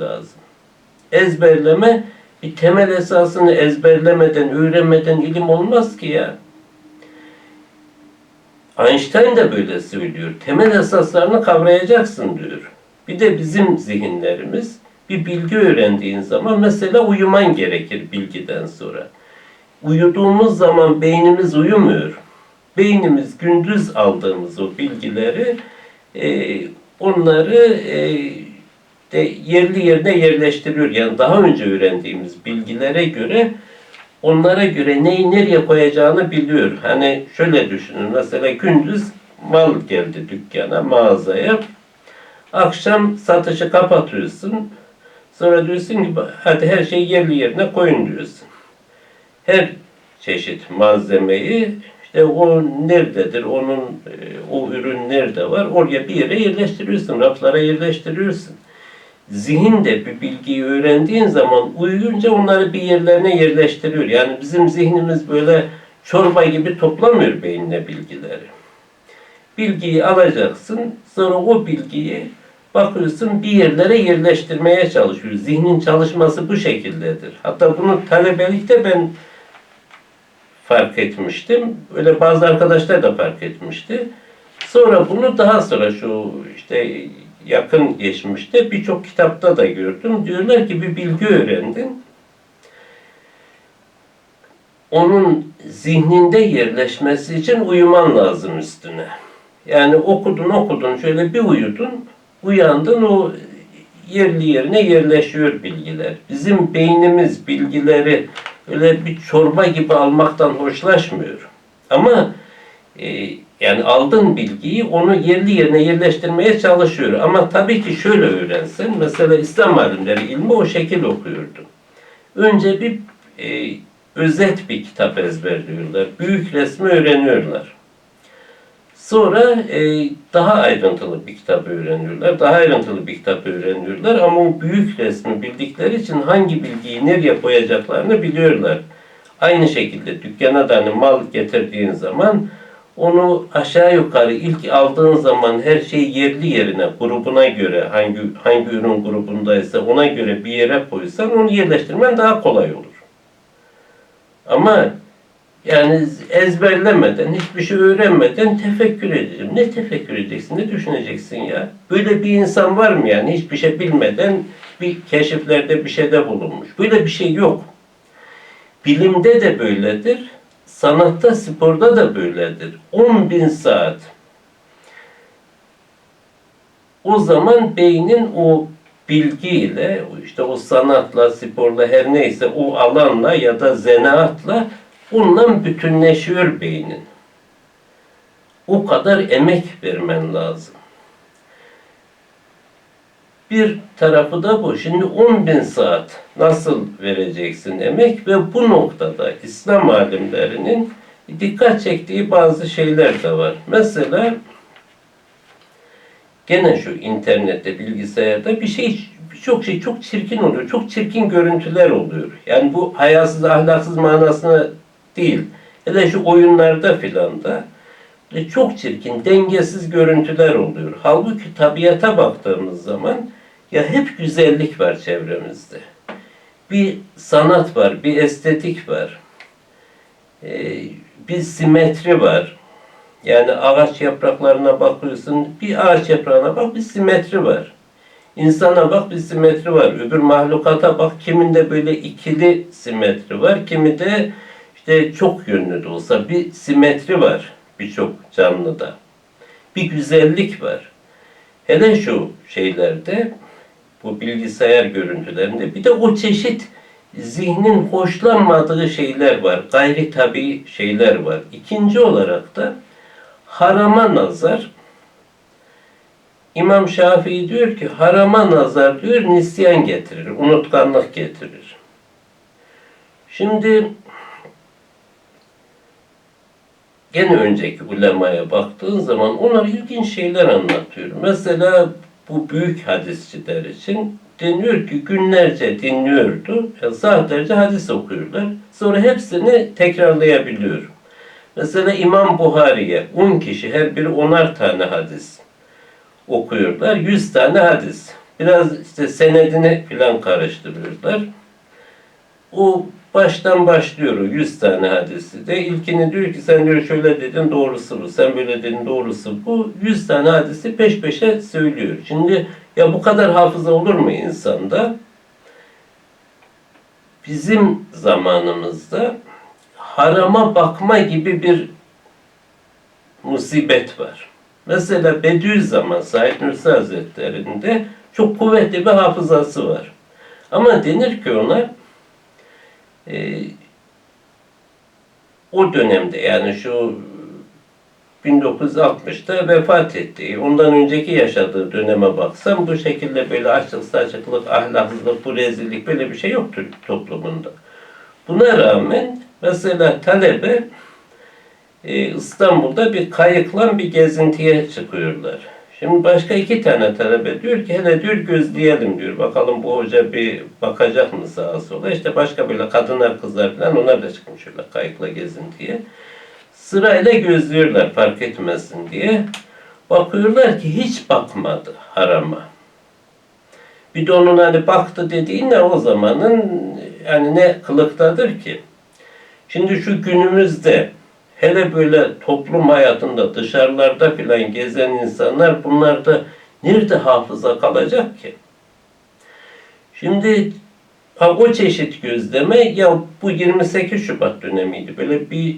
lazım. Ezberleme bir temel esasını ezberlemeden, öğrenmeden ilim olmaz ki ya. Einstein de böyle söylüyor. Temel esaslarını kavrayacaksın diyor. Bir de bizim zihinlerimiz bir bilgi öğrendiğin zaman mesela uyuman gerekir bilgiden sonra. Uyuduğumuz zaman beynimiz uyumuyor. Beynimiz gündüz aldığımız o bilgileri e, onları e, de yerli yerine yerleştiriyor. Yani daha önce öğrendiğimiz bilgilere göre onlara göre neyi nereye koyacağını biliyor. Hani şöyle düşünün mesela gündüz mal geldi dükkana, mağazaya. Akşam satışı kapatıyorsun. Sonra diyorsun ki hadi her şeyi yerli yerine koyun diyorsun. Her çeşit malzemeyi işte o nerededir, onun e, o ürün nerede var oraya bir yere yerleştiriyorsun, raflara yerleştiriyorsun. Zihin de bir bilgiyi öğrendiğin zaman uyuyunca onları bir yerlerine yerleştiriyor. Yani bizim zihnimiz böyle çorba gibi toplamıyor beynine bilgileri. Bilgiyi alacaksın, sonra o bilgiyi bakıyorsun bir yerlere yerleştirmeye çalışıyor. Zihnin çalışması bu şekildedir. Hatta bunu talebelikte ben fark etmiştim. Öyle bazı arkadaşlar da fark etmişti. Sonra bunu daha sonra şu işte yakın geçmişte birçok kitapta da gördüm. Diyorlar ki bir bilgi öğrendin. Onun zihninde yerleşmesi için uyuman lazım üstüne. Yani okudun okudun şöyle bir uyudun. Uyandın o yerli yerine yerleşiyor bilgiler. Bizim beynimiz bilgileri öyle bir çorba gibi almaktan hoşlaşmıyor. Ama e, yani aldığın bilgiyi onu yerli yerine yerleştirmeye çalışıyor. Ama tabii ki şöyle öğrensin. Mesela İslam alimleri ilmi o şekil okuyordu. Önce bir e, özet bir kitap ezberliyorlar. Büyük resmi öğreniyorlar. Sonra e, daha ayrıntılı bir kitap öğreniyorlar. Daha ayrıntılı bir kitap öğreniyorlar. Ama o büyük resmi bildikleri için hangi bilgiyi nereye koyacaklarını biliyorlar. Aynı şekilde dükkana da hani mal getirdiğin zaman onu aşağı yukarı ilk aldığın zaman her şeyi yerli yerine, grubuna göre, hangi hangi ürün grubundaysa ona göre bir yere koysan onu yerleştirmen daha kolay olur. Ama yani ezberlemeden, hiçbir şey öğrenmeden tefekkür edeceğim. Ne tefekkür edeceksin, ne düşüneceksin ya? Böyle bir insan var mı yani hiçbir şey bilmeden bir keşiflerde bir şeyde bulunmuş. Böyle bir şey yok. Bilimde de böyledir. Sanatta, sporda da böyledir. 10 bin saat. O zaman beynin o bilgiyle, işte o sanatla, sporla her neyse o alanla ya da zanaatla bununla bütünleşiyor beynin. O kadar emek vermen lazım. Bir tarafı da bu. Şimdi 10 bin saat nasıl vereceksin emek ve bu noktada İslam alimlerinin dikkat çektiği bazı şeyler de var. Mesela gene şu internette, bilgisayarda bir şey birçok şey çok çirkin oluyor. Çok çirkin görüntüler oluyor. Yani bu hayasız, ahlaksız manasına değil. Hele şu oyunlarda filan da e, çok çirkin, dengesiz görüntüler oluyor. Halbuki tabiata baktığımız zaman ya hep güzellik var çevremizde. Bir sanat var, bir estetik var. Ee, bir simetri var. Yani ağaç yapraklarına bakıyorsun, bir ağaç yaprağına bak bir simetri var. İnsana bak bir simetri var. Öbür mahlukata bak kiminde böyle ikili simetri var. Kimi de işte çok yönlü de olsa bir simetri var birçok canlıda. Bir güzellik var. Hele şu şeylerde bu bilgisayar görüntülerinde bir de o çeşit zihnin hoşlanmadığı şeyler var. Gayri tabi şeyler var. İkinci olarak da harama nazar İmam Şafii diyor ki harama nazar diyor nisyan getirir, unutkanlık getirir. Şimdi gene önceki ulemaya baktığın zaman onlar ilginç şeyler anlatıyor. Mesela bu büyük hadisçiler için deniyor ki günlerce dinliyordu, yani saatlerce hadis okuyorlar. Sonra hepsini tekrarlayabiliyor. Mesela İmam Buhari'ye 10 kişi her biri onar tane hadis okuyorlar. 100 tane hadis. Biraz işte senedini filan karıştırıyorlar. O baştan başlıyor o 100 tane hadisi de. İlkini diyor ki sen diyor şöyle dedin doğrusu bu, sen böyle dedin doğrusu bu. 100 tane hadisi peş peşe söylüyor. Şimdi ya bu kadar hafıza olur mu insanda? Bizim zamanımızda harama bakma gibi bir musibet var. Mesela Bediüzzaman Said Nursi Hazretleri'nde çok kuvvetli bir hafızası var. Ama denir ki ona e, o dönemde yani şu 1960'ta vefat etti. Ondan önceki yaşadığı döneme baksam bu şekilde böyle açlık, saçıklık, ahlaksızlık, bu rezillik böyle bir şey yoktur toplumunda. Buna rağmen mesela talebe e, İstanbul'da bir kayıkla bir gezintiye çıkıyorlar. Şimdi başka iki tane talebe diyor ki hele diyor gözleyelim diyor. Bakalım bu hoca bir bakacak mı sağa sola. İşte başka böyle kadınlar kızlar falan onlar da çıkmış öyle kayıkla gezintiye. Sırayla gözlüyorlar fark etmesin diye. Bakıyorlar ki hiç bakmadı harama. Bir de onun hani baktı dediğin ne o zamanın yani ne kılıktadır ki? Şimdi şu günümüzde hele böyle toplum hayatında dışarılarda filan gezen insanlar bunlarda nerede hafıza kalacak ki? Şimdi ha, o çeşit gözleme ya bu 28 Şubat dönemiydi. Böyle bir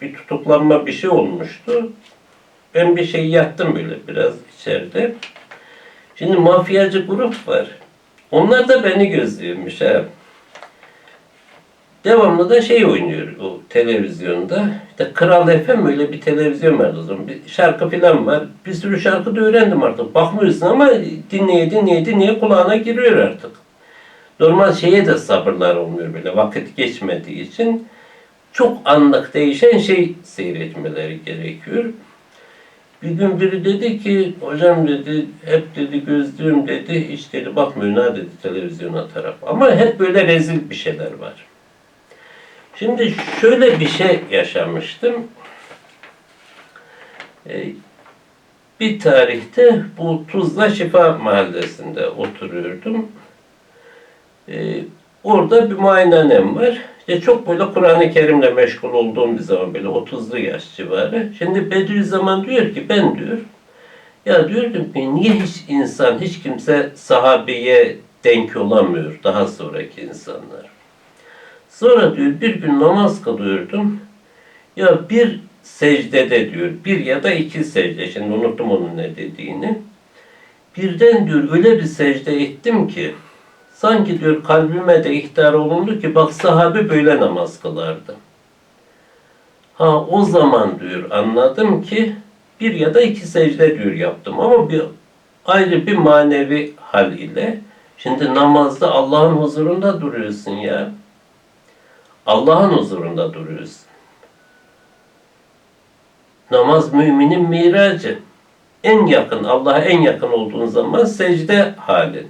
bir tutuklanma bir şey olmuştu. Ben bir şey yattım böyle biraz içeride. Şimdi mafyacı grup var. Onlar da beni gözlüyormuş ha. Devamlı da şey oynuyor o televizyonda. İşte Kral FM öyle bir televizyon vardı o zaman. Bir şarkı falan var. Bir sürü şarkı da öğrendim artık. Bakmıyorsun ama dinleye dinleye dinleye kulağına giriyor artık. Normal şeye de sabırlar olmuyor böyle vakit geçmediği için. Çok anlık değişen şey seyretmeleri gerekiyor. Bir gün biri dedi ki, hocam dedi, hep dedi gözlüğüm dedi, hiç dedi bakmıyor ha dedi televizyona taraf. Ama hep böyle rezil bir şeyler var. Şimdi şöyle bir şey yaşamıştım. Ee, bir tarihte bu Tuzla Şifa Mahallesi'nde oturuyordum. Ee, orada bir muayenehanem var. İşte çok böyle Kur'an-ı Kerim'le meşgul olduğum bir zaman böyle 30'lu yaş civarı. Şimdi Bediüzzaman diyor ki ben diyor ya diyordum ki niye hiç insan, hiç kimse sahabeye denk olamıyor daha sonraki insanlar. Sonra diyor bir gün namaz kılıyordum. Ya bir secdede diyor, bir ya da iki secde, şimdi unuttum onun ne dediğini. Birden diyor öyle bir secde ettim ki, sanki diyor kalbime de ihtar olundu ki bak sahabe böyle namaz kılardı. Ha o zaman diyor anladım ki bir ya da iki secde diyor yaptım ama bir ayrı bir manevi hal ile. Şimdi namazda Allah'ın huzurunda duruyorsun ya. Allah'ın huzurunda duruyoruz. Namaz müminin miracı. En yakın, Allah'a en yakın olduğun zaman secde halin.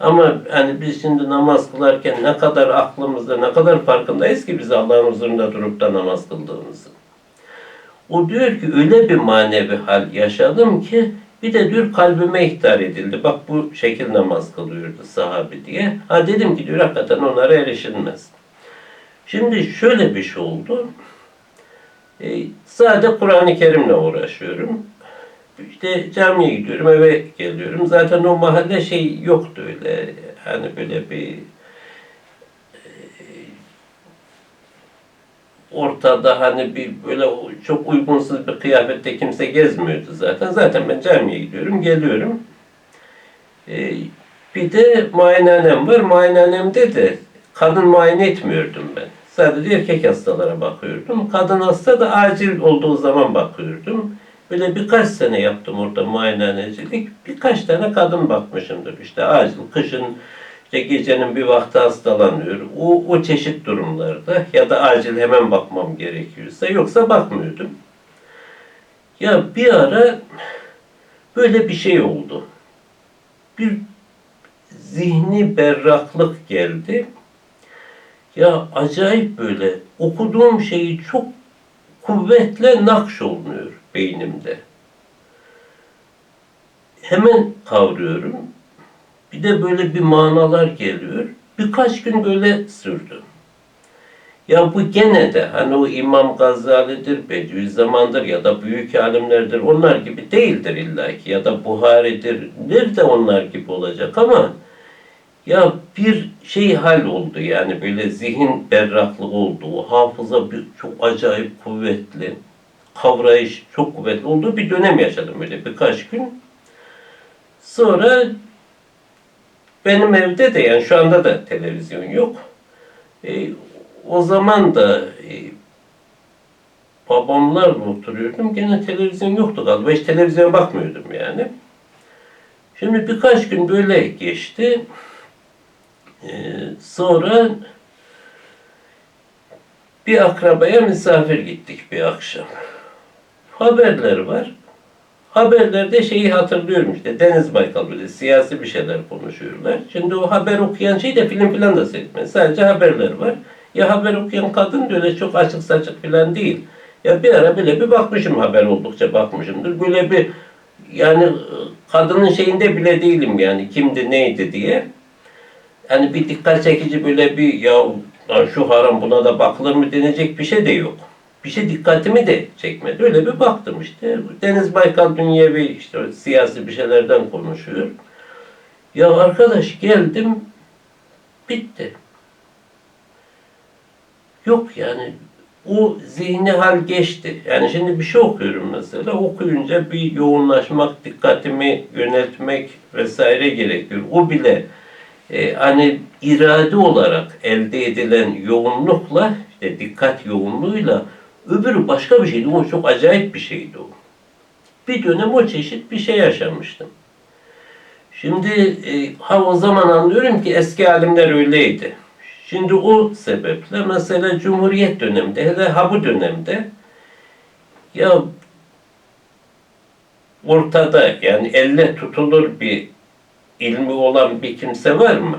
Ama hani biz şimdi namaz kılarken ne kadar aklımızda, ne kadar farkındayız ki biz Allah'ın huzurunda durup da namaz kıldığımızı. O diyor ki öyle bir manevi hal yaşadım ki bir de diyor kalbime ihtar edildi. Bak bu şekil namaz kılıyordu sahabi diye. Ha dedim ki diyor hakikaten onlara erişilmez. Şimdi şöyle bir şey oldu. E, sadece Kur'an-ı Kerim'le uğraşıyorum. İşte camiye gidiyorum, eve geliyorum. Zaten o mahalle şey yoktu öyle. Hani böyle bir e, ortada hani bir böyle çok uygunsuz bir kıyafette kimse gezmiyordu zaten. Zaten ben camiye gidiyorum, geliyorum. E, bir de muayenehanem var. Muayenehanemde de kadın muayene etmiyordum ben. Sadece erkek hastalara bakıyordum. Kadın hasta da acil olduğu zaman bakıyordum. Böyle birkaç sene yaptım orada muayenehanecilik. Birkaç tane kadın bakmışımdır. İşte acil, kışın işte gecenin bir vakti hastalanıyor. O, o çeşit durumlarda ya da acil hemen bakmam gerekiyorsa yoksa bakmıyordum. Ya bir ara böyle bir şey oldu. Bir zihni berraklık geldi. Ya acayip böyle okuduğum şeyi çok kuvvetle nakş oluyor beynimde. Hemen kavruyorum. Bir de böyle bir manalar geliyor. Birkaç gün böyle sürdü. Ya bu gene de hani o İmam Gazali'dir, Bediüzzaman'dır ya da büyük alimlerdir onlar gibi değildir illaki ya da Buhari'dir. Nerede onlar gibi olacak ama ya bir şey hal oldu yani böyle zihin berraklığı oldu. Hafıza bir, çok acayip kuvvetli. Kavrayış çok kuvvetli olduğu bir dönem yaşadım böyle birkaç gün. Sonra benim evde de yani şu anda da televizyon yok. E, o zaman da e, babamlarla oturuyordum. Gene televizyon yoktu galiba. Hiç televizyona bakmıyordum yani. Şimdi birkaç gün böyle geçti. Ee, sonra bir akrabaya misafir gittik bir akşam. Haberler var. Haberlerde şeyi hatırlıyorum işte Deniz Baykal böyle siyasi bir şeyler konuşuyorlar. Şimdi o haber okuyan şey de film falan da seyretmez. Sadece haberler var. Ya haber okuyan kadın da çok açık saçık falan değil. Ya bir ara böyle bir bakmışım haber oldukça bakmışımdır. Böyle bir yani kadının şeyinde bile değilim yani kimdi neydi diye. Yani bir dikkat çekici böyle bir ya şu haram buna da bakılır mı denecek bir şey de yok. Bir şey dikkatimi de çekmedi. Öyle bir baktım işte. Deniz Baykal dünyevi işte siyasi bir şeylerden konuşuyor. Ya arkadaş geldim bitti. Yok yani o zihni hal geçti. Yani şimdi bir şey okuyorum mesela. Okuyunca bir yoğunlaşmak, dikkatimi yöneltmek vesaire gerekiyor. O bile e, hani irade olarak elde edilen yoğunlukla, işte dikkat yoğunluğuyla öbürü başka bir şeydi. O çok acayip bir şeydi o. Bir dönem o çeşit bir şey yaşamıştım. Şimdi e, ha o zaman anlıyorum ki eski alimler öyleydi. Şimdi o sebeple mesela Cumhuriyet döneminde hele ha bu dönemde ya ortada yani elle tutulur bir ilmi olan bir kimse var mı?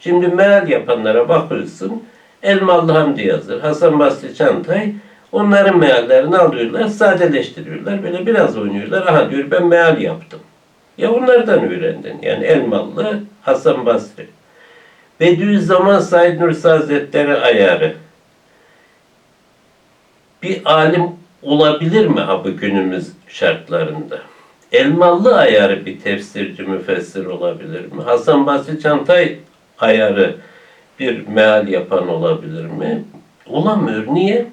Şimdi meal yapanlara bakıyorsun. Elmalı Hamdi yazır, Hasan Basri Çantay onların meallerini alıyorlar, sadeleştiriyorlar. Böyle biraz oynuyorlar. Aha diyor ben meal yaptım. Ya onlardan öğrendin. Yani Elmalı, Hasan Basri. Bediüzzaman Said Nursi Hazretleri ayarı. Bir alim olabilir mi abi günümüz şartlarında? Elmalı ayarı bir tefsirci, müfessir olabilir mi? Hasan Basri Çantay ayarı bir meal yapan olabilir mi? Olamıyor. Niye?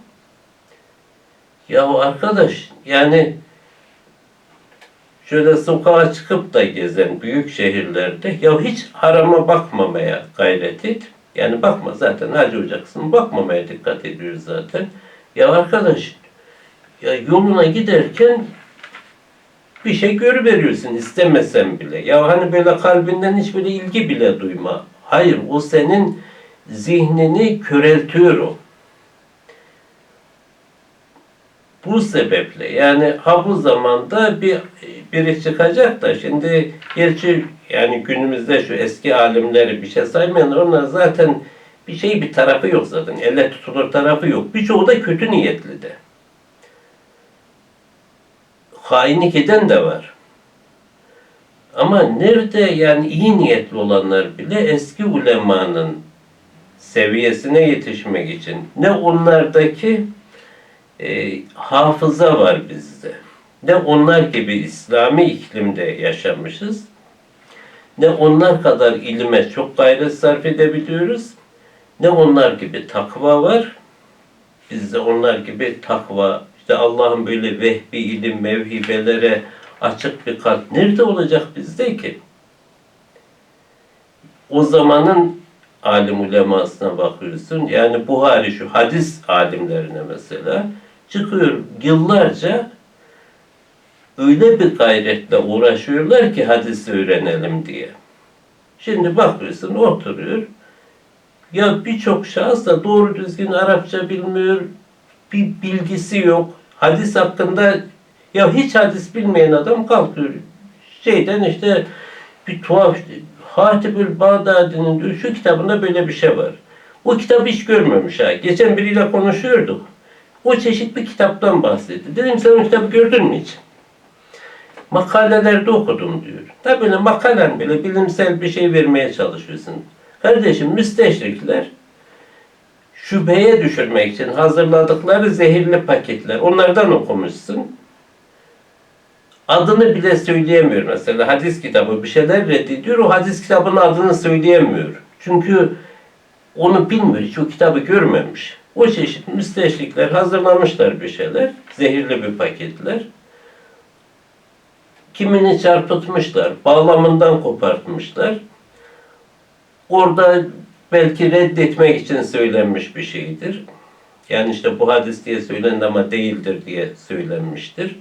Ya arkadaş yani şöyle sokağa çıkıp da gezen büyük şehirlerde ya hiç harama bakmamaya gayret et. Yani bakma zaten hacı olacaksın. Bakmamaya dikkat ediyoruz zaten. Ya arkadaş ya yoluna giderken bir şey görüveriyorsun istemesen bile. Ya hani böyle kalbinden hiç böyle ilgi bile duyma. Hayır o senin zihnini köreltiyor o. Bu sebeple yani ha bu zamanda bir biri çıkacak da şimdi gerçi yani günümüzde şu eski alimleri bir şey saymayan onlar zaten bir şey bir tarafı yok zaten. Elle tutulur tarafı yok. Birçoğu da kötü niyetli de. Hainlik eden de var. Ama nerede yani iyi niyetli olanlar bile eski ulemanın seviyesine yetişmek için ne onlardaki e, hafıza var bizde. Ne onlar gibi İslami iklimde yaşamışız. Ne onlar kadar ilime çok gayret sarf edebiliyoruz. Ne onlar gibi takva var. Bizde onlar gibi takva, işte Allah'ın böyle vehbi ilim, mevhibelere açık bir kalp nerede olacak bizde ki? O zamanın alim ulemasına bakıyorsun. Yani Buhari şu hadis alimlerine mesela çıkıyor yıllarca öyle bir gayretle uğraşıyorlar ki hadisi öğrenelim diye. Şimdi bakıyorsun oturuyor. Ya birçok şahıs da doğru düzgün Arapça bilmiyor. Bir bilgisi yok. Hadis hakkında ya hiç hadis bilmeyen adam kalkıyor. Şeyden işte bir tuhaf Hatibül Bağdadi'nin şu kitabında böyle bir şey var. O kitabı hiç görmemiş ha. Geçen biriyle konuşuyorduk. O çeşit bir kitaptan bahsetti. Dedim sen o kitabı gördün mü hiç? makalelerde okudum diyor. Da böyle makalen bile bilimsel bir şey vermeye çalışıyorsun. Kardeşim müsteşrikler şüpheye düşürmek için hazırladıkları zehirli paketler. Onlardan okumuşsun. Adını bile söyleyemiyor mesela. Hadis kitabı bir şeyler reddediyor. O hadis kitabının adını söyleyemiyor. Çünkü onu bilmiyor. Hiç o kitabı görmemiş. O çeşit müsteşrikler hazırlamışlar bir şeyler. Zehirli bir paketler. Kimini çarpıtmışlar. Bağlamından kopartmışlar. Orada belki reddetmek için söylenmiş bir şeydir. Yani işte bu hadis diye söylendi ama değildir diye söylenmiştir.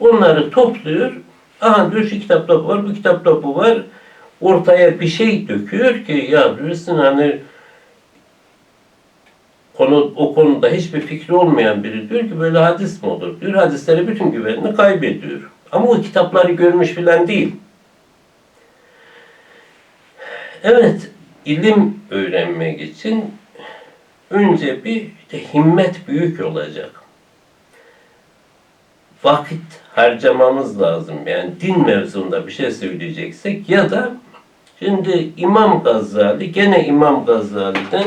Onları topluyor. Aha diyor şu kitapta bu var, bu kitapta bu var. Ortaya bir şey döküyor ki ya diyorsun hani konu, o konuda hiçbir fikri olmayan biri diyor ki böyle hadis mi olur diyor. Hadisleri bütün güvenini kaybediyor. Ama o kitapları görmüş filan değil. Evet, ilim öğrenmek için önce bir işte himmet büyük olacak. Vakit harcamamız lazım. Yani din mevzunda bir şey söyleyeceksek ya da şimdi İmam Gazali, gene İmam Gazali'den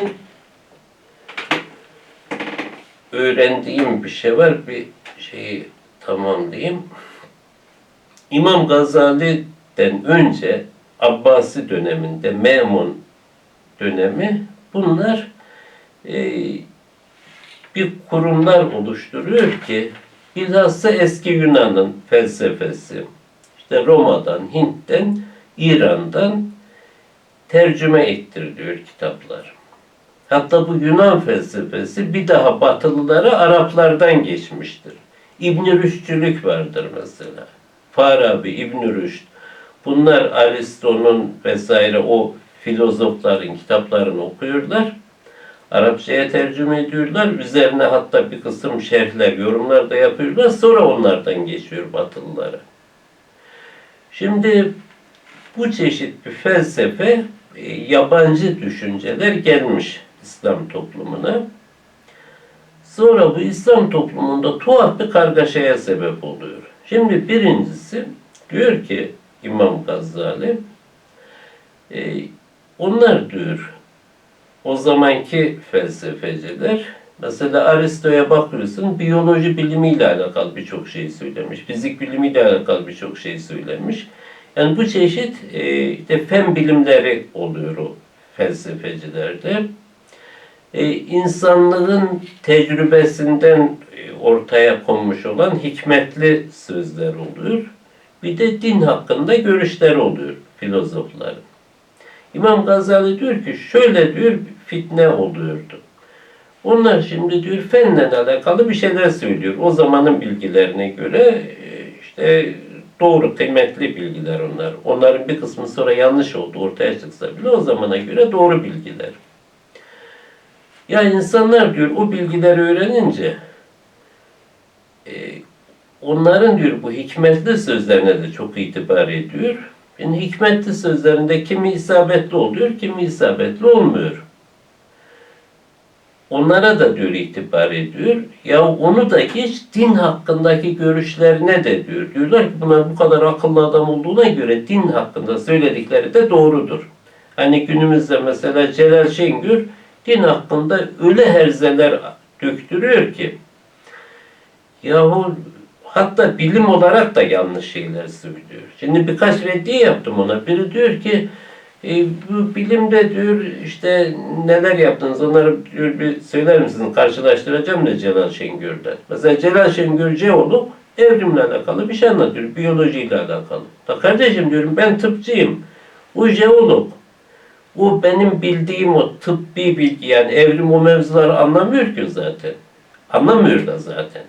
öğrendiğim bir şey var. Bir şeyi tamamlayayım. İmam Gazali'den önce Abbasi döneminde Memun dönemi bunlar e, bir kurumlar oluşturuyor ki bilhassa eski Yunan'ın felsefesi işte Roma'dan, Hint'ten, İran'dan tercüme ettiriliyor kitaplar. Hatta bu Yunan felsefesi bir daha Batılılara Araplardan geçmiştir. İbn-i Rüşdçülük vardır mesela. Farabi, İbn-i Rüşd. Bunlar Aristo'nun vesaire o filozofların kitaplarını okuyorlar. Arapçaya tercüme ediyorlar. Üzerine hatta bir kısım şerhler, yorumlar da yapıyorlar. Sonra onlardan geçiyor Batılılara. Şimdi bu çeşit bir felsefe, e, yabancı düşünceler gelmiş İslam toplumuna. Sonra bu İslam toplumunda tuhaf bir kargaşaya sebep oluyor. Şimdi birincisi diyor ki İmam Gazali, onlar diyor o zamanki felsefeciler mesela Aristo'ya bakıyorsun biyoloji bilimiyle alakalı birçok şey söylemiş. Fizik bilimiyle alakalı birçok şey söylemiş. Yani bu çeşit e, işte fen bilimleri oluyor o felsefecilerde. E, insanlığın tecrübesinden e, ortaya konmuş olan hikmetli sözler oluyor. Bir de din hakkında görüşler oluyor filozofların. İmam Gazali diyor ki şöyle diyor fitne oluyordu. Onlar şimdi diyor fenle alakalı bir şeyler söylüyor. O zamanın bilgilerine göre e, işte doğru, kıymetli bilgiler onlar. Onların bir kısmı sonra yanlış oldu ortaya çıksa bile o zamana göre doğru bilgiler. Ya insanlar diyor o bilgileri öğrenince e, onların diyor bu hikmetli sözlerine de çok itibar ediyor. Yani hikmetli sözlerinde kimi isabetli oluyor, kimi isabetli olmuyor. Onlara da diyor itibar ediyor. Ya onu da geç din hakkındaki görüşlerine de diyor. Diyorlar ki bunlar bu kadar akıllı adam olduğuna göre din hakkında söyledikleri de doğrudur. Hani günümüzde mesela Celal Şengör din hakkında öyle herzeler döktürüyor ki yahu hatta bilim olarak da yanlış şeyler söylüyor. Şimdi birkaç reddiye yaptım ona. Biri diyor ki e, bu bilimde diyor işte neler yaptınız onları diyor bir söyler misiniz? Karşılaştıracağım da Celal Şengör'den. Mesela Celal Şengör Ceoluk evrimle alakalı bir şey anlatıyor. Biyolojiyle alakalı. Da kardeşim diyorum ben tıpçıyım. Bu jeolog. Bu benim bildiğim o tıbbi bilgi yani evrim o mevzuları anlamıyor ki zaten. Anlamıyor da zaten.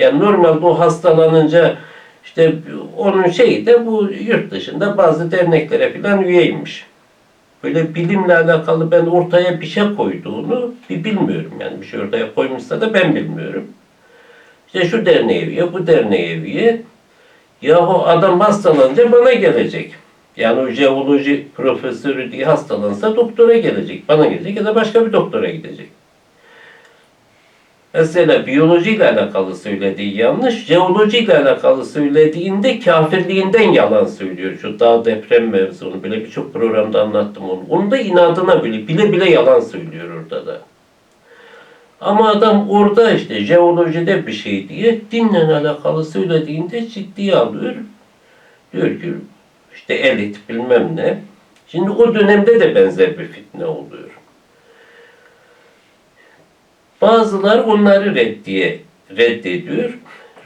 Yani normalde o hastalanınca işte onun şeyi de bu yurt dışında bazı derneklere falan üyeymiş. Böyle bilimle alakalı ben ortaya bir şey koyduğunu bir bilmiyorum yani bir şey ortaya koymuşsa da ben bilmiyorum. İşte şu derneğe üye, bu derneğe üye. Yahu adam hastalanınca bana gelecek. Yani o jeoloji profesörü diye hastalansa doktora gelecek. Bana gelecek ya da başka bir doktora gidecek. Mesela biyolojiyle alakalı söylediği yanlış, jeolojiyle alakalı söylediğinde kafirliğinden yalan söylüyor. Şu dağ deprem mevzunu bile birçok programda anlattım onu. Onu da inadına bile bile bile yalan söylüyor orada da. Ama adam orada işte jeolojide bir şey diye dinle alakalı söylediğinde ciddiye alıyor. Diyor ki işte elit bilmem ne. Şimdi o dönemde de benzer bir fitne oluyor. Bazılar onları reddiye reddediyor.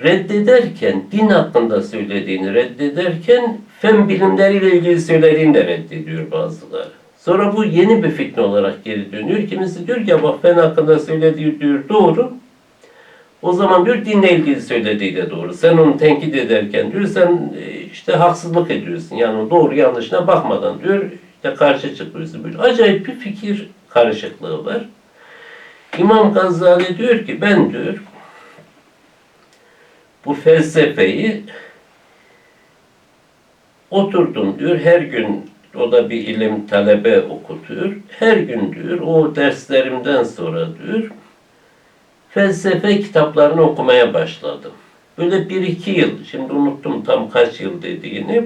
Reddederken, din hakkında söylediğini reddederken, fen bilimleriyle ilgili söylediğini de reddediyor bazıları. Sonra bu yeni bir fitne olarak geri dönüyor. Kimisi diyor ki "Ya bak fen hakkında söylediği diyor doğru. O zaman diyor dinle ilgili söylediği de doğru. Sen onu tenkit ederken diyor sen e, işte haksızlık ediyorsun. Yani doğru yanlışına bakmadan diyor işte karşı çıkıyorsun. Böyle acayip bir fikir karışıklığı var. İmam Gazali diyor ki ben diyor bu felsefeyi oturdum diyor her gün o da bir ilim talebe okutuyor. Her gün diyor o derslerimden sonra diyor felsefe kitaplarını okumaya başladım. Böyle bir iki yıl, şimdi unuttum tam kaç yıl dediğini.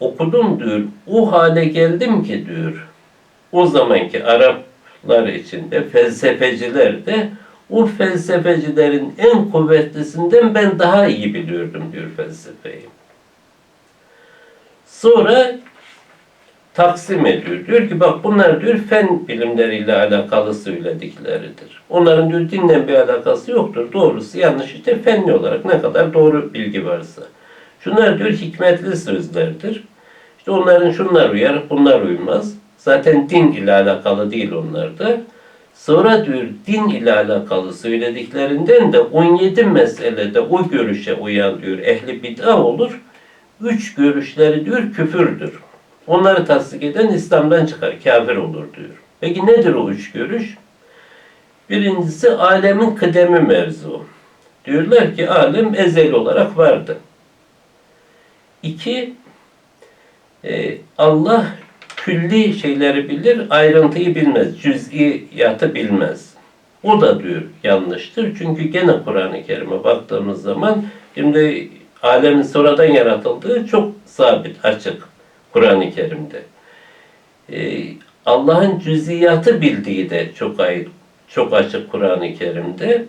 Okudum diyor, o hale geldim ki diyor, o zamanki Araplar içinde felsefeciler de o felsefecilerin en kuvvetlisinden ben daha iyi biliyordum diyor felsefeyi. Sonra taksim ediyor. Diyor ki bak bunlar diyor fen bilimleriyle alakalı söyledikleridir. Onların diyor dinle bir alakası yoktur. Doğrusu yanlış işte fenli olarak ne kadar doğru bilgi varsa. Şunlar diyor hikmetli sözlerdir. İşte onların şunlar uyar, bunlar uymaz. Zaten din ile alakalı değil onlar da. Sonra diyor din ile alakalı söylediklerinden de 17 meselede o görüşe uyan diyor ehli bid'a olur. Üç görüşleri diyor küfürdür. Onları tasdik eden İslam'dan çıkar, kafir olur diyor. Peki nedir o üç görüş? Birincisi alemin kıdemi mevzu. Diyorlar ki alem ezel olarak vardı. İki, e, Allah külli şeyleri bilir, ayrıntıyı bilmez, cüz'iyatı bilmez. O da diyor yanlıştır. Çünkü gene Kur'an-ı Kerim'e baktığımız zaman şimdi alemin sonradan yaratıldığı çok sabit, açık Kur'an-ı Kerim'de. Ee, Allah'ın cüz'iyatı bildiği de çok ayet, çok açık Kur'an-ı Kerim'de.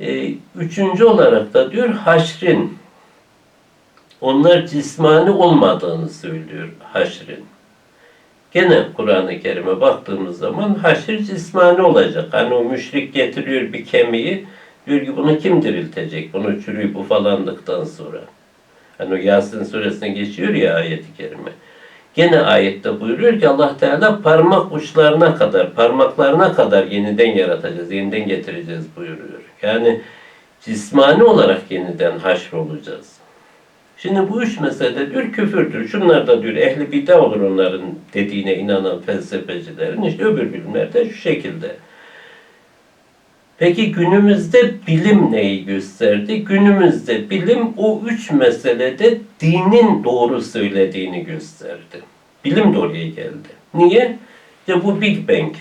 Ee, üçüncü olarak da diyor haşrin. Onlar cismani olmadığını söylüyor haşrin. Gene Kur'an-ı Kerim'e baktığımız zaman haşir cismani olacak. Hani o müşrik getiriyor bir kemiği, diyor ki bunu kim diriltecek? Bunu çürüyüp ufalandıktan sonra. Hani o Yasin suresine geçiyor ya ayeti kerime. Gene ayette buyuruyor ki Allah Teala parmak uçlarına kadar, parmaklarına kadar yeniden yaratacağız, yeniden getireceğiz buyuruyor. Yani cismani olarak yeniden haşr olacağız. Şimdi bu üç mesele diyor küfürdür. Şunlar da diyor ehli bid'a olur onların dediğine inanan felsefecilerin. İşte öbür bilimlerde şu şekilde. Peki günümüzde bilim neyi gösterdi? Günümüzde bilim o üç meselede dinin doğru söylediğini gösterdi. Bilim de oraya geldi. Niye? İşte bu Big Bang.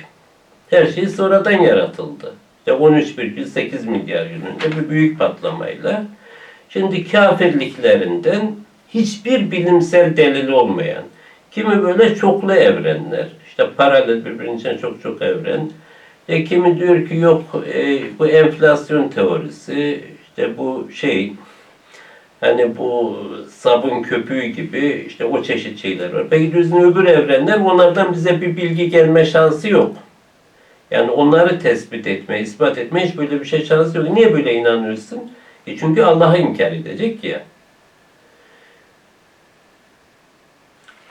Her şey sonradan yaratıldı. İşte 13,8 milyar yıl önce bir büyük patlamayla. Şimdi kafirliklerinden hiçbir bilimsel delili olmayan, kimi böyle çoklu evrenler, işte paralel birbirinin içine çok çok evren, e, kimi diyor ki yok e, bu enflasyon teorisi, işte bu şey, hani bu sabun köpüğü gibi işte o çeşit şeyler var. Peki diyorsun öbür evrenler onlardan bize bir bilgi gelme şansı yok. Yani onları tespit etme, ispat etme hiç böyle bir şey şansı yok. Niye böyle inanıyorsun? E çünkü Allah'ı inkar edecek ya.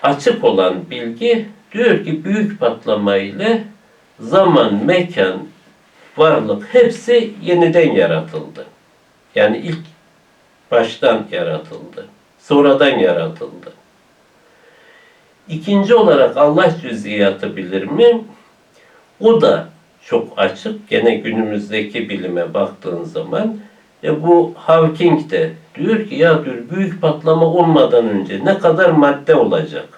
Açık olan bilgi diyor ki büyük patlama ile zaman, mekan, varlık hepsi yeniden yaratıldı. Yani ilk baştan yaratıldı. Sonradan yaratıldı. İkinci olarak Allah cüz'iyatı bilir mi? O da çok açık. Gene günümüzdeki bilime baktığın zaman e bu Hawking de diyor ki ya diyor büyük patlama olmadan önce ne kadar madde olacak?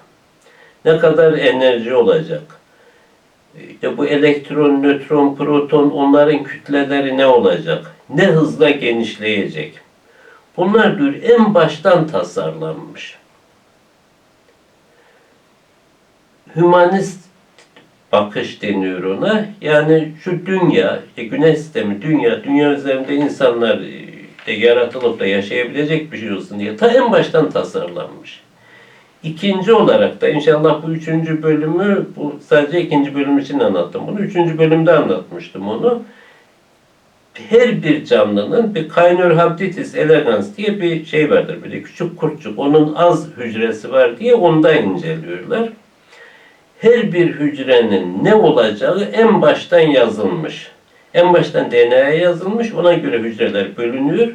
Ne kadar enerji olacak? İşte bu elektron, nötron, proton onların kütleleri ne olacak? Ne hızla genişleyecek? Bunlar diyor en baştan tasarlanmış. Hümanist bakış deniyor ona. Yani şu dünya, işte güneş sistemi, dünya, dünya üzerinde insanlar işte yaratılıp da yaşayabilecek bir şey olsun diye ta en baştan tasarlanmış. İkinci olarak da inşallah bu üçüncü bölümü, bu sadece ikinci bölüm için anlattım bunu. Üçüncü bölümde anlatmıştım onu. Her bir canlının bir Caenorhabditis elegans diye bir şey vardır. Böyle küçük kurtçuk. Onun az hücresi var diye onda inceliyorlar. Her bir hücrenin ne olacağı en baştan yazılmış. En baştan DNA'ya yazılmış. Ona göre hücreler bölünüyor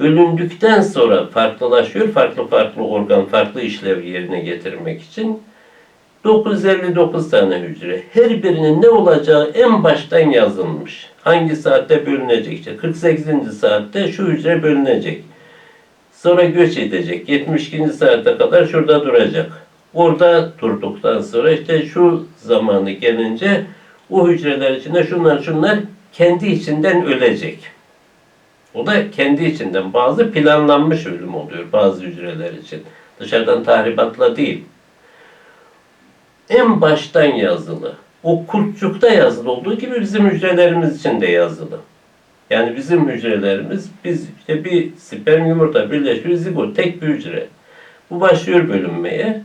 bölündükten sonra farklılaşıyor. Farklı farklı organ, farklı işlev yerine getirmek için 959 tane hücre. Her birinin ne olacağı en baştan yazılmış. Hangi saatte bölünecek? İşte 48. saatte şu hücre bölünecek. Sonra göç edecek. 72. saate kadar şurada duracak. Orada durduktan sonra işte şu zamanı gelince o hücreler içinde şunlar şunlar kendi içinden ölecek. O da kendi içinden bazı planlanmış ölüm oluyor bazı hücreler için. Dışarıdan tahribatla değil. En baştan yazılı. O kurtçukta yazılı olduğu gibi bizim hücrelerimiz için de yazılı. Yani bizim hücrelerimiz biz işte bir sperm yumurta birleşiyor zigot tek bir hücre. Bu başlıyor bölünmeye.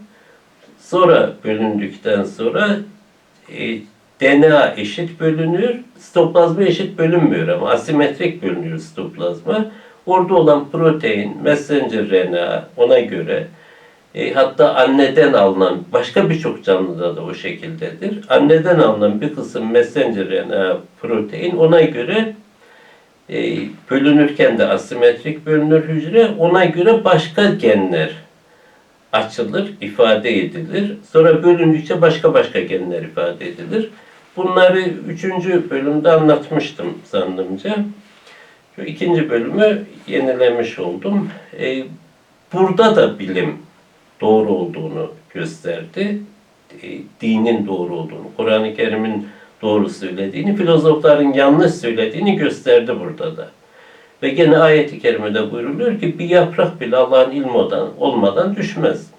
Sonra bölündükten sonra e, DNA eşit bölünüyor, sitoplazma eşit bölünmüyor ama asimetrik bölünüyor sitoplazma. Orada olan protein, messenger RNA ona göre e, hatta anneden alınan başka birçok canlıda da o şekildedir. Anneden alınan bir kısım messenger RNA protein ona göre e, bölünürken de asimetrik bölünür hücre ona göre başka genler açılır, ifade edilir. Sonra bölündükçe başka başka genler ifade edilir. Bunları üçüncü bölümde anlatmıştım zannımca. Şu ikinci bölümü yenilemiş oldum. Ee, burada da bilim doğru olduğunu gösterdi. Ee, dinin doğru olduğunu, Kur'an-ı Kerim'in doğru söylediğini, filozofların yanlış söylediğini gösterdi burada da. Ve gene ayet-i kerimede buyruluyor ki bir yaprak bile Allah'ın ilmi olmadan düşmez.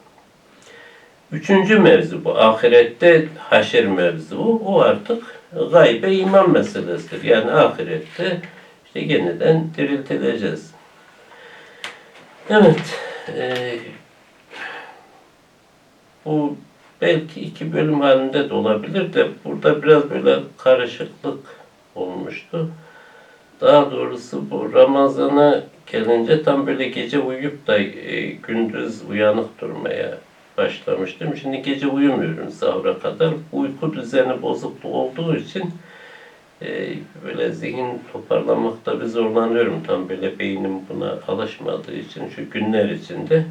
Üçüncü mevzu bu. Ahirette haşir mevzu. O artık gaybe iman meselesidir. Yani ahirette işte yeniden diriltileceğiz. Evet. E, bu belki iki bölüm halinde de olabilir de burada biraz böyle karışıklık olmuştu. Daha doğrusu bu Ramazan'a gelince tam böyle gece uyuyup da e, gündüz uyanık durmaya başlamıştım. Şimdi gece uyumuyorum sahura kadar. Uyku düzeni bozukluğu olduğu için e, böyle zihin toparlamakta bir zorlanıyorum. Tam böyle beynim buna alışmadığı için şu günler içinde.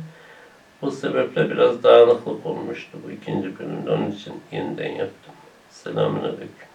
Bu sebeple biraz dağınıklık olmuştu bu ikinci bölümde. Onun için yeniden yaptım. Selamünaleyküm.